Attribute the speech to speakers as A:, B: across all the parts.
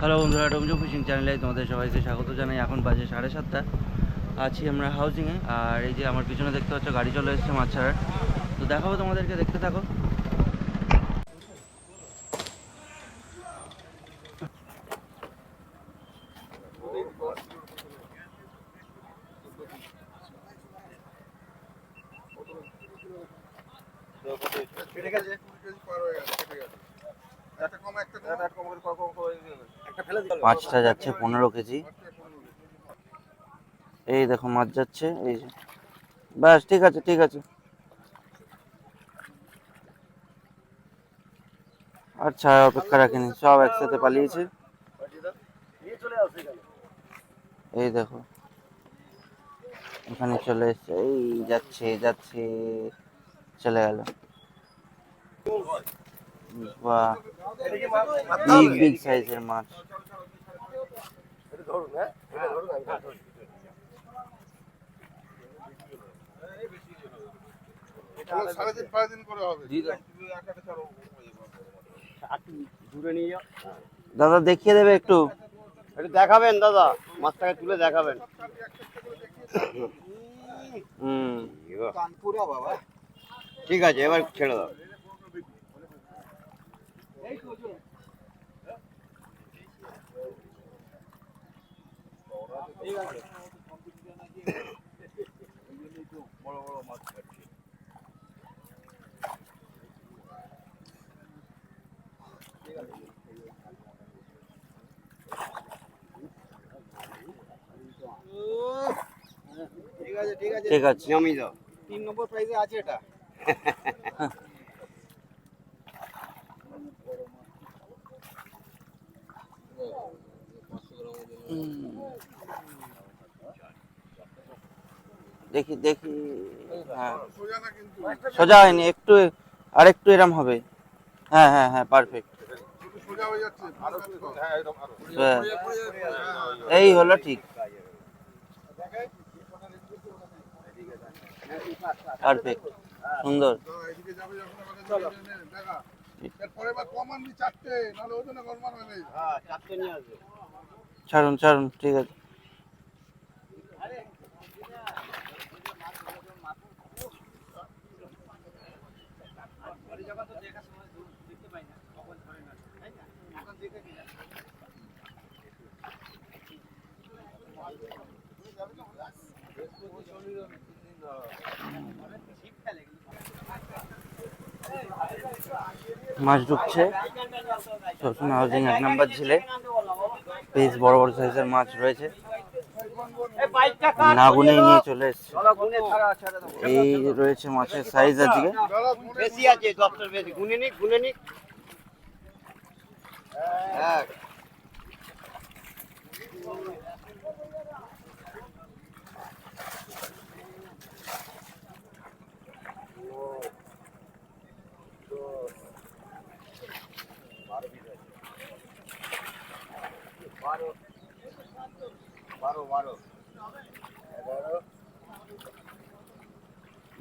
A: Hello বন্ধুরা Domjur fishing চ্যানেলে তোমাদের সবাইকে স্বাগত জানাই। এখন বাজে সাড়ে সাতটা। আছি আমরা হাউজিংয়ে আর এই যে আমার পিছনে দেখতে পাচ্ছ, গাড়ি চলে এসছে মাছ ছাড়ার। তো দেখাবো তোমাদেরকে, দেখতে থাকো
B: কেটে গেছে পার হয়ে গেছে কেটে গেছে একটা কম একটা কম একটা কম কম কম
A: মাছটা যাচ্ছে, পনেরো কেজি। এই দেখো মাছ যাচ্ছে, এই ব্যাস, ঠিক আছে ঠিক আছে। আচ্ছা অপেক্ষা রাখিনি, সব একসাথে পালিয়েছে। এই দেখো। এখানে চলে এসছে, এই যাচ্ছে যাচ্ছে, চলে গেল। বাহ বিগ বিগ সাইজের মাছ।
B: ধরুন হ্যাঁ? এটা ধরুন আমি ধরছি। সাড়ে তিন পাঁচ দিন করে হবে। দূরে নিয়ে যাও।
A: দাদা দেখিয়ে দেবে একটু।
C: একটু দেখাবেন দাদা? মাছটাকে তুলে দেখাবেন।
A: হুম।
C: ঠিক আছে এবার ছেড়ে দাও।
B: ঠিক আছে ঠিক আছে।
A: ঠিক আছে।
C: নামিয়ে দাও
B: তিন নম্বর প্রাইজে আছে এটা।
A: দেখি দেখি হ্যাঁ।
B: সোজা
A: হয়নি, একটু আর একটু এরম হবে। হ্যাঁ হ্যাঁ হ্যাঁ পারফেক্ট
B: হয়ে,
A: এই হলো ঠিক। পারফেক্ট সুন্দর।
B: এদিকে যাবে যখন আমাকে দেখা এরপরে বা কম আনবি চারটে নাহলে ওজনে গরমান হয়ে যাবে
C: হ্যাঁ চারটে নিয়ে আসবে
A: ছাড়ুন ছাড়ুন ঠিক আছে মাছ ঢুকছে। সবসময় হাউজিং এক নাম্বার ঝিলে। বেশ বড় বড় সাইজের মাছ রয়েছে। না গুনেই নিয়ে চলে এসছে। এই রয়েছে মাছের সাইজ আজকে
C: বেশি আছে দশটার বেশি। গুনে নিক গুনে নিক। বারো বারো।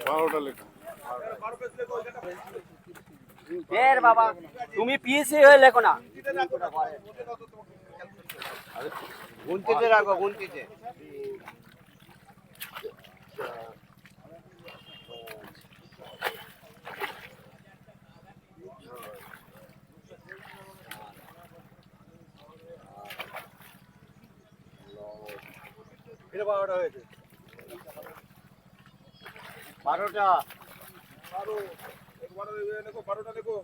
B: বারোটা লেখা।
C: এর বাবা তুমি পিএসি হয়ে লেখো না। গুনতিতে রাখো গুনতিতে।
B: এটা বারোটা হয়েছে।
C: বারোটা।
B: বারো। বারো দেখো বারোটা দেখো।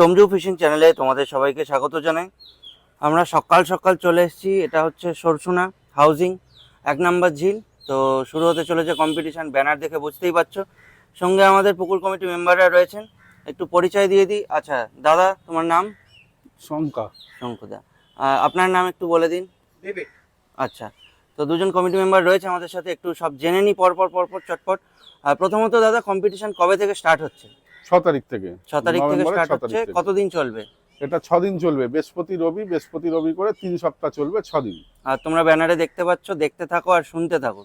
A: ডোমজু ফিশিং চ্যানেলে তোমাদের সবাইকে স্বাগত জানাই। আমরা সকাল সকাল চলে এসেছি এটা হচ্ছে সরসুনা হাউজিং এক নাম্বার ঝিল। তো শুরু হতে চলেছে কম্পিটিশন ব্যানার দেখে বুঝতেই পারছ। সঙ্গে আমাদের পুকুর কমিটি মেম্বাররা রয়েছেন একটু পরিচয় দিয়ে দিই। আচ্ছা দাদা তোমার নাম?
D: শঙ্কা
A: শঙ্কুদা আপনার নাম একটু বলে দিন। আচ্ছা তো দুজন কমিটি মেম্বার রয়েছে আমাদের সাথে একটু সব জেনে নিই পরপর পরপর চটপট। আর প্রথমত দাদা কম্পিটিশন কবে থেকে স্টার্ট হচ্ছে?
D: ছ তারিখ থেকে।
A: ছ তারিখ থেকে স্টার্ট হচ্ছে। কতদিন চলবে?
D: এটা ছ দিন চলবে। বৃহস্পতি রবি বৃহস্পতি রবি করে তিন সপ্তাহ চলবে ছ দিন।
A: আর তোমরা ব্যানারে দেখতে পাচ্ছ দেখতে থাকো আর শুনতে থাকো।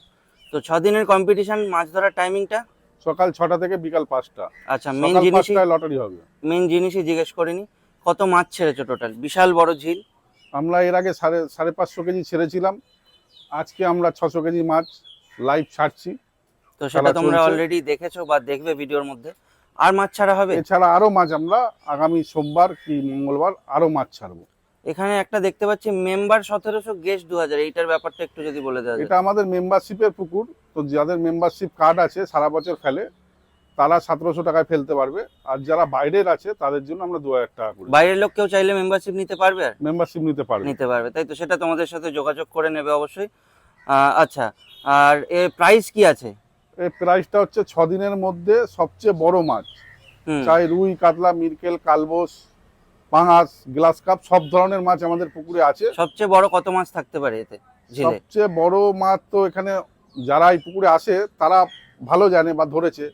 A: তো ছ দিনের কম্পিটিশন মাছ ধরার টাইমিংটা
D: সকাল ছটা থেকে বিকাল পাঁচটা।
A: আচ্ছা
D: সকাল
A: জিনিসই
D: লটারি হবে।
A: মেন জিনিসই জিজ্ঞেস করিনি। কত মাছ ছেড়েছো টোটাল বিশাল বড় ঝিল।
D: আমরা এর আগে সাড়ে সাড়ে পাঁচশো কেজি ছেড়েছিলাম। আজকে আমরা ছশো কেজি মাছ লাইভ ছাড়ছি।
A: তো সেটা তোমরা অলরেডি দেখেছ বা দেখবে ভিডিওর মধ্যে। আর মাছ ছাড়া হবে?
D: এছাড়া আরও মাছ আমরা আগামী সোমবার কি মঙ্গলবার আরও মাছ ছাড়বো।
A: এখানে একটা দেখতে পাচ্ছি মেম্বার সতেরোশো গেস্ট দু হাজার এইটার ব্যাপারটা একটু যদি বলে দেওয়া যায়।
D: এটা আমাদের মেম্বারশিপের পুকুর তো যাদের মেম্বারশিপ কার্ড আছে সারা বছর ফেলে তারা সতেরোশো টাকায় ফেলতে পারবে। আর যারা বাইরের আছে তাদের জন্য আমরা দু হাজার টাকা করে
A: বাইরের লোক কেউ চাইলে মেম্বারশিপ নিতে পারবে আর?
D: মেম্বারশিপ নিতে পারবে।
A: নিতে পারবে তাই তো? সেটা তোমাদের সাথে যোগাযোগ করে নেবে অবশ্যই। আচ্ছা আর এর প্রাইস কি আছে?
D: প্রাইসটা হচ্ছে ছ দিনের মধ্যে সবচেয়ে বড় মাছ। চাই রুই কাতলা মিরকেল কালবোস পাঙাশ গ্লাস কাপ সব ধরনের মাছ আমাদের পুকুরে আছে।
A: সবচেয়ে বড় কত মাছ থাকতে পারে এতে?
D: সবচেয়ে বড় মাছ তো এখানে যারা এই পুকুরে আসে তারা ভালো জানে বা ধরেছে।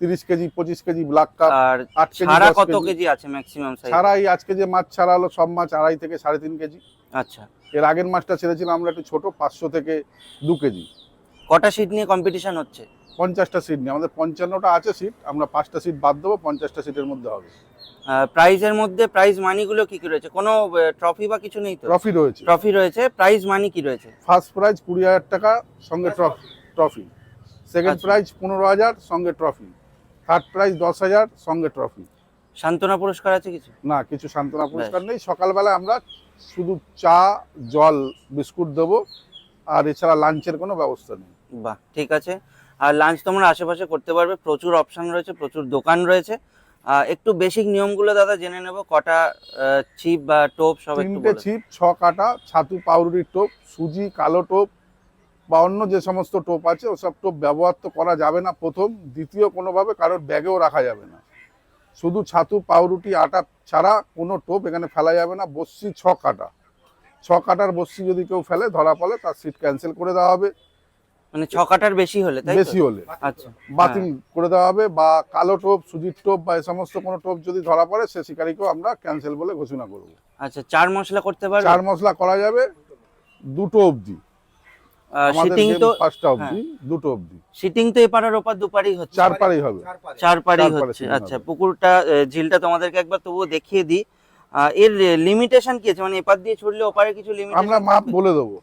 D: তিরিশ কেজি পঁচিশ কেজি ব্ল্যাক কাপ
A: আর ছাড়া কত
D: কেজি।
A: আছে ম্যাক্সিমাম সাইজ
D: ছাড়া এই আজকে যে মাছ ছাড়া হলো সব মাছ আড়াই থেকে সাড়ে তিন কেজি।
A: আচ্ছা।
D: এর আগের মাছটা ছেড়েছিলাম আমরা একটু ছোট পাঁচশো থেকে দু কেজি।
A: কটা সিট নিয়ে কম্পিটিশন হচ্ছে?
D: পঞ্চাশটা সিট নিয়ে। আমাদের পঞ্চান্নটা আছে সিট আমরা পাঁচটা সিট বাদ দেবো পঞ্চাশটা সিটের মধ্যে হবে।
A: প্রাইজের মধ্যে প্রাইজ মানিগুলো কি কি রয়েছে? কোনো ট্রফি বা কিছু নেই তো?
D: ট্রফি রয়েছে।
A: ট্রফি রয়েছে প্রাইজ মানি কি রয়েছে?
D: ফার্স্ট প্রাইজ কুড়ি হাজার টাকা সঙ্গে ট্রফি সেকেন্ড। প্রাইজ পনেরো হাজার সঙ্গে ট্রফি থার্ড প্রাইজ দশ হাজার সঙ্গে ট্রফি
A: সান্ত্বনা পুরস্কার আছে কিছু?
D: না কিছু সান্ত্বনা পুরস্কার নেই। সকালবেলা আমরা শুধু চা জল বিস্কুট দেবো আর এছাড়া লাঞ্চের কোনো ব্যবস্থা নেই।
A: বাহ ঠিক আছে। আর লাঞ্চ তোমরা আশেপাশে করতে পারবে। প্রচুর অপশন রয়েছে প্রচুর দোকান রয়েছে। একটু বেসিক নিয়মগুলো দাদা জেনে নেব। কটা চিপ বা টোপ সব একটু
D: তিনটে ছিপ ছ কাটা ছাতু পাউরুটির টোপ সুজি কালো টোপ বা অন্য যে সমস্ত টোপ আছে ওসব টোপ ব্যবহার তো করা যাবে না প্রথম। দ্বিতীয় কোনোভাবে কারোর ব্যাগেও রাখা যাবে না। শুধু ছাতু পাউরুটি আটা ছাড়া কোনো টোপ এখানে ফেলা যাবে না। বস্যি ছ কাটা। ছ কাটার বস্যি যদি কেউ ফেলে ধরা পড়ে তার সিট ক্যান্সেল করে দেওয়া হবে।
A: মানে ছ কাটার বেশি হলে তাই
D: বেশি হলে।
A: আচ্ছা
D: বাতিল করে দেওয়া হবে বা কালো টোপ সুজির টোপ বা এ সমস্ত কোনো টোপ যদি ধরা পড়ে সে শিকারীকেও আমরা ক্যান্সেল বলে ঘোষণা করব।
A: আচ্ছা চার মশলা করতে পারবে?
D: চার মশলা করা যাবে দুটো অবধি।
A: সিটিং তো
D: পাঁচটা অবধি দুটো অবধি।
A: সিটিং তো এপার ওপার দুপারই হচ্ছে।
D: চার পারেই হবে।
A: চার পারই হচ্ছে। আচ্ছা পুকুরটা ঝিলটা তোমাদেরকে একবার তবুও দেখিয়ে দিই। এর লিমিটেশন কি আছে? মানে এপার দিয়ে ছুটলে ওপারে কিছু লিমিটেশন
D: আমরা মাপ বলে দেবো।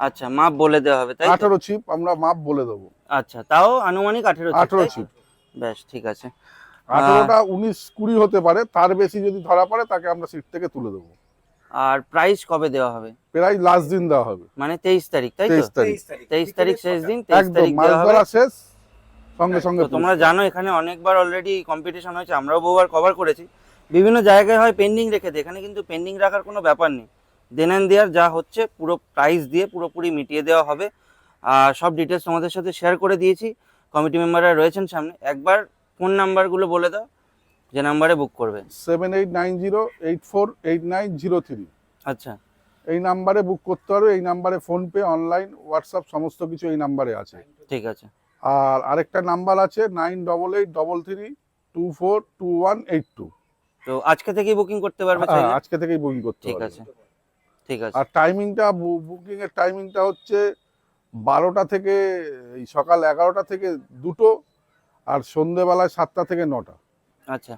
A: আচ্ছা মাপ বলে দেওয়া হবে তাই তো?
D: আঠারো ছিপ আমরা মাপ বলে দেবো।
A: আচ্ছা তাও আনুমানিক আঠেরো
D: আঠারো ছিপ।
A: বেশ ঠিক আছে।
D: আঠারোটা উনিশ কুড়ি হতে পারে তার বেশি যদি ধরা পড়ে তাকে আমরা সিট থেকে তুলে দেবো।
A: আর প্রাইস কবে দেওয়া হবে?
D: প্রায় লাস্ট দিন দেওয়া হবে।
A: মানে তেইশ তারিখ তাই তো?
D: তেইশ তারিখ।
A: তেইশ তারিখ। শেষ দিন তেইশ তারিখ
D: মাছ ধরা শেষ সঙ্গে সঙ্গে
A: তোমরা জানো এখানে অনেকবার অলরেডি কম্পিটিশন হয়েছে আমরাও বহুবার কভার করেছি। বিভিন্ন জায়গায় হয় পেন্ডিং রেখে দেয় এখানে কিন্তু পেন্ডিং রাখার কোনো ব্যাপার নেই। দেন অ্যান্ড দেয়ার যা হচ্ছে পুরো প্রাইস দিয়ে পুরোপুরি মিটিয়ে দেওয়া হবে। আর সব ডিটেলস তোমাদের সাথে শেয়ার করে দিয়েছি। কমিটি মেম্বাররা রয়েছেন সামনে। একবার ফোন নাম্বারগুলো বলে দাও যে নাম্বারে বুক করবে।
D: Seven eight nine zero eight four eight nine zero three
A: আচ্ছা।
D: এই নাম্বারে বুক করতে পারবে এই নাম্বারে ফোনপে অনলাইন হোয়াটসঅ্যাপ সমস্ত কিছু এই নাম্বারে আছে।
A: ঠিক আছে।
D: আর আরেকটা নাম্বার আছে nine double eight double three two four two one eight two
A: তো আজকে থেকেই বুকিং করতে পারবে চাইলে?
D: আজকে থেকেই বুকিং করতে
A: ঠিক আছে। ঠিক আছে।
D: আর টাইমিংটা বুকিং এর টাইমিংটা হচ্ছে বারোটা থেকে এই সকাল এগারোটা থেকে দুটো আর সন্ধেবেলায় সাতটা থেকে নটা।
A: আচ্ছা।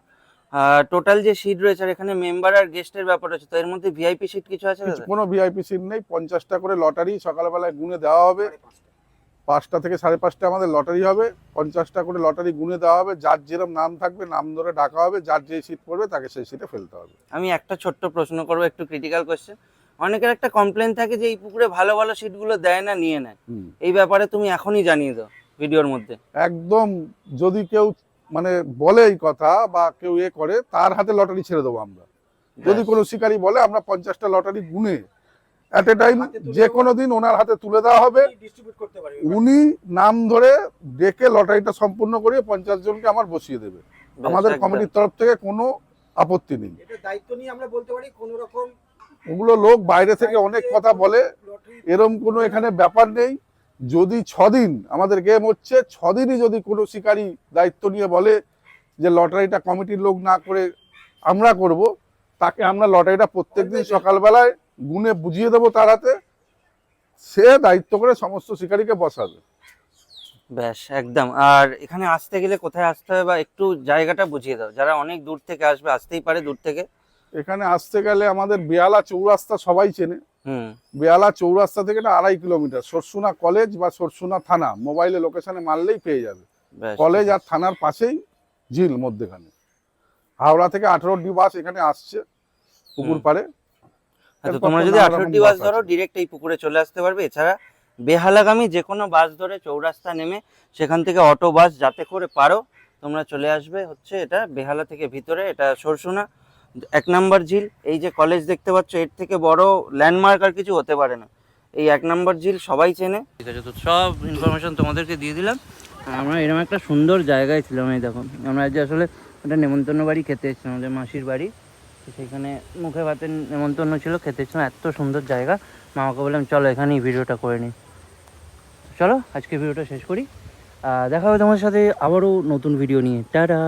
A: টোটাল যে সিট রয়েছে আর এখানে মেম্বার আর গেস্টের ব্যাপার আছে তো এর মধ্যে ভিআইপি সিট কিছু আছে
D: কোনো ভিআইপি সিট নেই পঞ্চাশটা করে লটারি সকালবেলায় গুনে দেওয়া হবে। পাঁচটা। থেকে সাড়ে পাঁচটা আমাদের লটারি হবে পঞ্চাশটা করে লটারি গুনে দেওয়া হবে যার যেরকম নাম থাকবে নাম ধরে ডাকা হবে যার যে সিট পড়বে তাকে সেই সিটে ফেলতে হবে।
A: আমি একটা ছোট্ট প্রশ্ন করব একটু ক্রিটিক্যাল কোয়েশ্চেন অনেকের একটা কমপ্লেন থাকে যে এই পুকুরে ভালো ভালো সিটগুলো দেয় না নিয়ে নেয়। এই ব্যাপারে তুমি এখনই জানিয়ে দাও ভিডিওর মধ্যে।
D: একদম যদি কেউ মানে বলে এই কথা বা কেউ এ করে তার হাতে লটারি ছেড়ে দেবো আমরা। যদি কোনো শিকারী বলে আমরা পঞ্চাশটা লটারি গুনে অ্যাট এ টাইম যে কোনো দিন ওনার হাতে তুলে দেওয়া হবে। উনি নাম ধরে ডেকে লটারিটা সম্পূর্ণ করে পঞ্চাশ জনকে আমার বসিয়ে দেবে। আমাদের কমিটির তরফ থেকে কোনো আপত্তি নেই।
B: এটা দায়িত্ব নিয়ে আমরা বলতে পারি কোন রকম
D: ওগুলো লোক বাইরে থেকে অনেক কথা বলে। এরম কোনো এখানে ব্যাপার নেই। যদি ছদিন আমাদের গেম হচ্ছে ছদিনই যদি কোনো শিকারী দায়িত্ব নিয়ে বলে যে লটারিটা কমিটির লোক না করে আমরা করব তাকে আমরা লটারিটা প্রত্যেকদিন সকালবেলায় গুনে বুঝিয়ে দেবো তার হাতে। সে দায়িত্ব করে সমস্ত শিকারীকে বসাবে।
A: ব্যাস একদম। আর এখানে আসতে গেলে কোথায় আসতে হবে বা একটু জায়গাটা বুঝিয়ে দাও। যারা অনেক দূর থেকে আসবে আসতেই পারে দূর থেকে।
D: এখানে আসতে গেলে আমাদের বেয়ালা চৌরাস্তা সবাই চেনে। বেয়ালা চৌরাস্তা থেকে না আড়াই কিলোমিটার। সরসুনা কলেজ বা সরসুনা থানা মোবাইলে লোকেশনে মারলেই পেয়ে যাবে। কলেজ আর থানার পাশেই ঝিল মধ্যেখানে। হাওড়া থেকে আঠারো ডি বাস এখানে আসছে পুকুর। পাড়ে।
A: তো তোমরা যদি আঠারোটি বাস
D: বাস
A: ধরো ডিরেক্ট এই পুকুরে চলে আসতে পারবে। এছাড়া বেহালাগামী যে কোনো বাস ধরে চৌরাস্তা নেমে সেখান থেকে অটো বাস যাতে করে পারো তোমরা চলে আসবে। হচ্ছে এটা বেহালা থেকে ভিতরে এটা সরসুনা। এক নাম্বার ঝিল, এই যে কলেজ দেখতে পাচ্ছ, এর থেকে বড় ল্যান্ডমার্ক আর কিছু হতে পারে না। এই এক নাম্বার ঝিল সবাই চেনে। ঠিক আছে, তো সব ইনফরমেশন তোমাদেরকে দিয়ে দিলাম। আমরা এরকম একটা সুন্দর জায়গায় ছিলাম এই দেখো। আমরা আজ আসলে একটা নেমন্তন্ন বাড়ি খেতে এসেছিলাম, আমাদের মাসির বাড়ি। সেখানে মুখে ভাতের নেমন্তন্ন ছিল, খেতে এসেছিলাম। এত সুন্দর জায়গা। মামাকে বললাম, চলো এখানেই ভিডিওটা করে নিই চলো আজকে ভিডিওটা শেষ করি। দেখা হবে তোমার সাথে আবারও নতুন ভিডিও নিয়ে। টাটা!